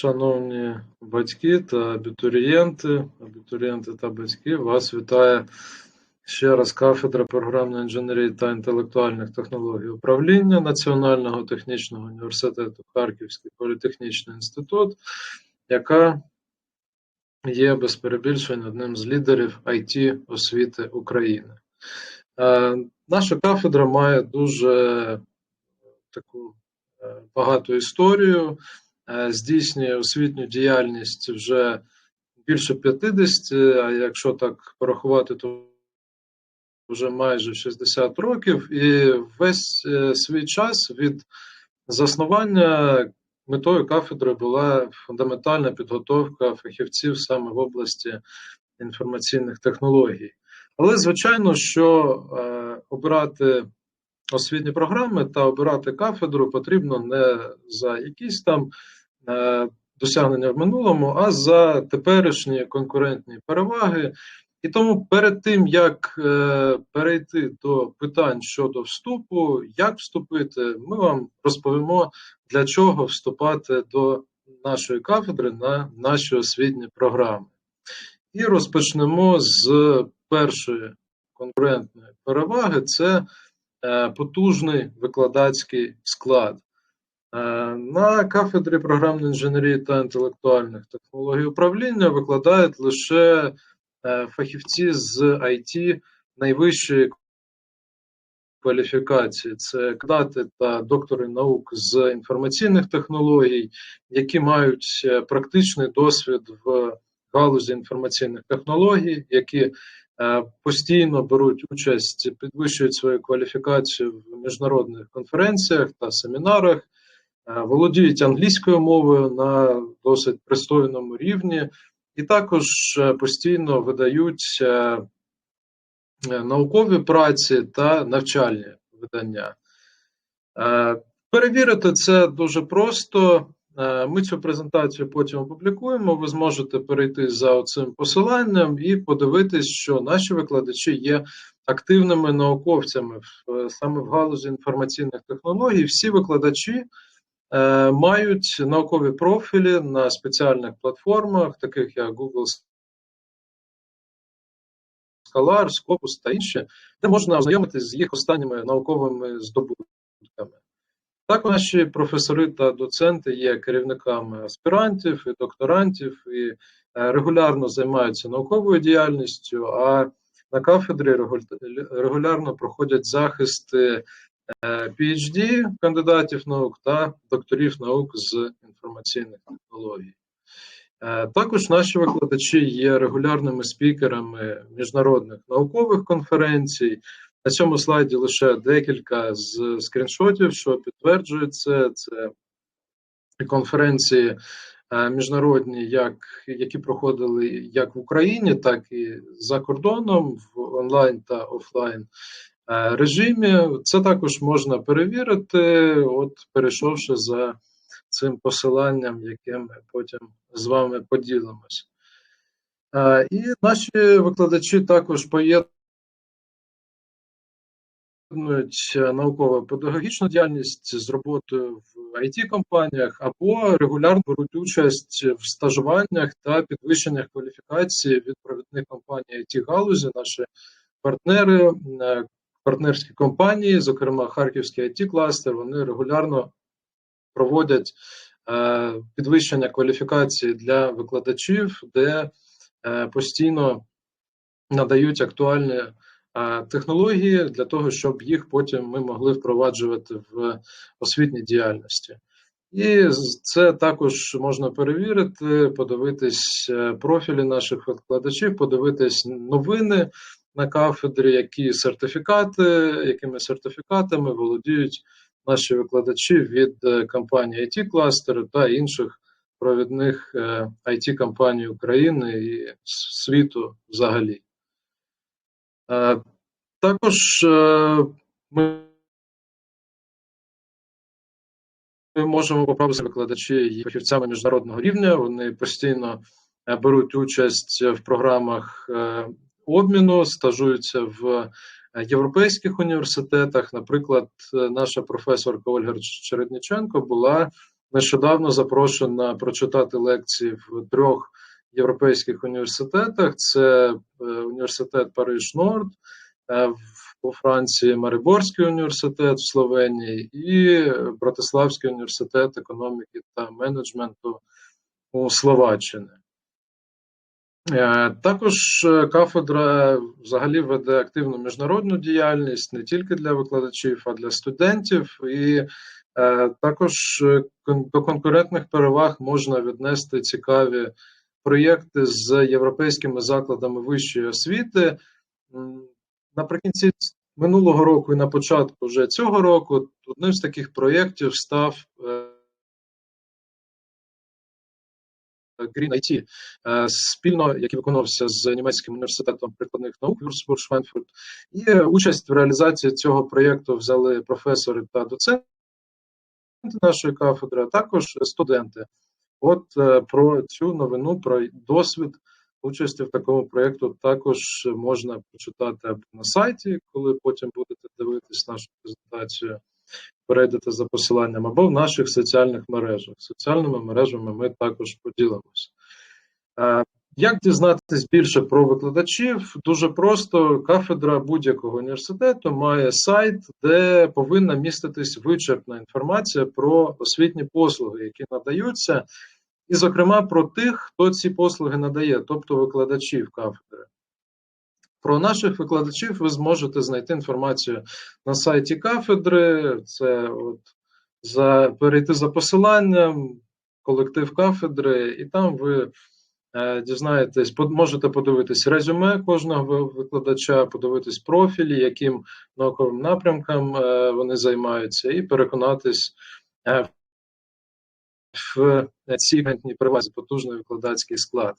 Шановні батьки та абітурієнти, абітурієнти та батьки, вас вітає ще раз кафедра програмної інженерії та інтелектуальних технологій управління Національного технічного університету Харківський політехнічний інститут, яка є без перебільшення одним з лідерів it освіти України. Е, наша кафедра має дуже таку е, багату історію. Е, здійснює освітню діяльність вже більше 50, а якщо так порахувати, то вже майже 60 років, і весь е, свій час від заснування метою кафедри була фундаментальна підготовка фахівців саме в області інформаційних технологій. Але, звичайно, що е, обирати освітні програми та обирати кафедру потрібно не за якісь там досягнення в минулому, а за теперішні конкурентні переваги. І тому перед тим як е, перейти до питань щодо вступу, як вступити, ми вам розповімо, для чого вступати до нашої кафедри на наші освітні програми. І розпочнемо з першої конкурентної переваги: це е, потужний викладацький склад. Е, на кафедрі програмної інженерії та інтелектуальних технологій управління викладають лише е, фахівці з IT найвищої кваліфікації. Це кандидати та доктори наук з інформаційних технологій, які мають е, практичний досвід в галузі інформаційних технологій, які постійно беруть участь, підвищують свою кваліфікацію в міжнародних конференціях та семінарах. Е, володіють англійською мовою на досить пристойному рівні, і також е, постійно видають е, наукові праці та навчальні видання. Перевірити це дуже просто. Ми цю презентацію потім опублікуємо. Ви зможете перейти за цим посиланням і подивитись, що наші викладачі є активними науковцями саме в галузі інформаційних технологій. Всі викладачі мають наукові профілі на спеціальних платформах, таких як Google Scholar, Scopus та інші, де можна ознайомитися з їх останніми науковими здобутками. Так, наші професори та доценти є керівниками аспірантів і докторантів і е, регулярно займаються науковою діяльністю, а на кафедрі регулярно проходять захисти PhD кандидатів наук та докторів наук з інформаційних технологій. Е, також наші викладачі є регулярними спікерами міжнародних наукових конференцій. На цьому слайді лише декілька з скріншотів, що підтверджують це. Це конференції е, міжнародні, як, які проходили як в Україні, так і за кордоном в онлайн та офлайн Е, режимі. Це також можна перевірити, от перейшовши за цим посиланням, яке ми потім з вами поділимось. Е, і наші викладачі також поєднують науково-педагогічну діяльність з роботою в it компаніях або регулярно беруть участь в стажуваннях та підвищеннях кваліфікації від провідних компаній it галузі наші партнери е, партнерські компанії, зокрема Харківський it кластер, вони регулярно проводять е, підвищення кваліфікації для викладачів, де е, постійно надають актуальні е, технології для того, щоб їх потім ми могли впроваджувати в освітній діяльності. І це також можна перевірити, подивитись профілі наших викладачів, подивитись новини на кафедрі, які сертифікати, якими сертифікатами володіють наші викладачі від е, компанії it кластеру та інших провідних it е, компаній України і світу взагалі. Е, також ми можемо поправити викладачі і фахівцями міжнародного рівня. Вони постійно беруть участь в програмах обміну, стажуються в е, європейських університетах. Наприклад, е, наша професорка Ольга Чередніченко була нещодавно запрошена прочитати лекції в трьох європейських університетах: це е, університет Париж Норд у Франції, Мариборський університет в Словенії і Братиславський університет економіки та менеджменту у Словаччині. Е, Також е, кафедра взагалі веде активну міжнародну діяльність не тільки для викладачів, а для студентів. І е, також до конкурентних переваг можна віднести цікаві проєкти з європейськими закладами вищої освіти. Наприкінці минулого року і на початку вже цього року одним з таких проєктів став Green IT, е, спільно, який виконувався з німецьким університетом прикладних наук Würzburg Schweinfurt. І е, участь в реалізації цього проєкту взяли професори та доценти нашої кафедри, а також студенти. От е, про цю новину, про досвід участі в такому проєкту також можна почитати на сайті, коли потім будете дивитись нашу презентацію, перейдете за посиланням, або в наших соціальних мережах. Соціальними мережами ми також поділимося. Е, Як дізнатися більше про викладачів? Дуже просто кафедра будь-якого університету має сайт, де повинна міститись вичерпна інформація про освітні послуги, які надаються, і, зокрема, про тих, хто ці послуги надає, тобто викладачів кафедри. Про наших викладачів ви зможете знайти інформацію на сайті кафедри. Це от за перейти за посиланням, колектив кафедри, і там ви е, дізнаєтесь, можете подивитись резюме кожного викладача, подивитись профілі, яким науковим напрямкам е, вони займаються, і переконатись е, в цій гентній перевазі потужний викладацький склад.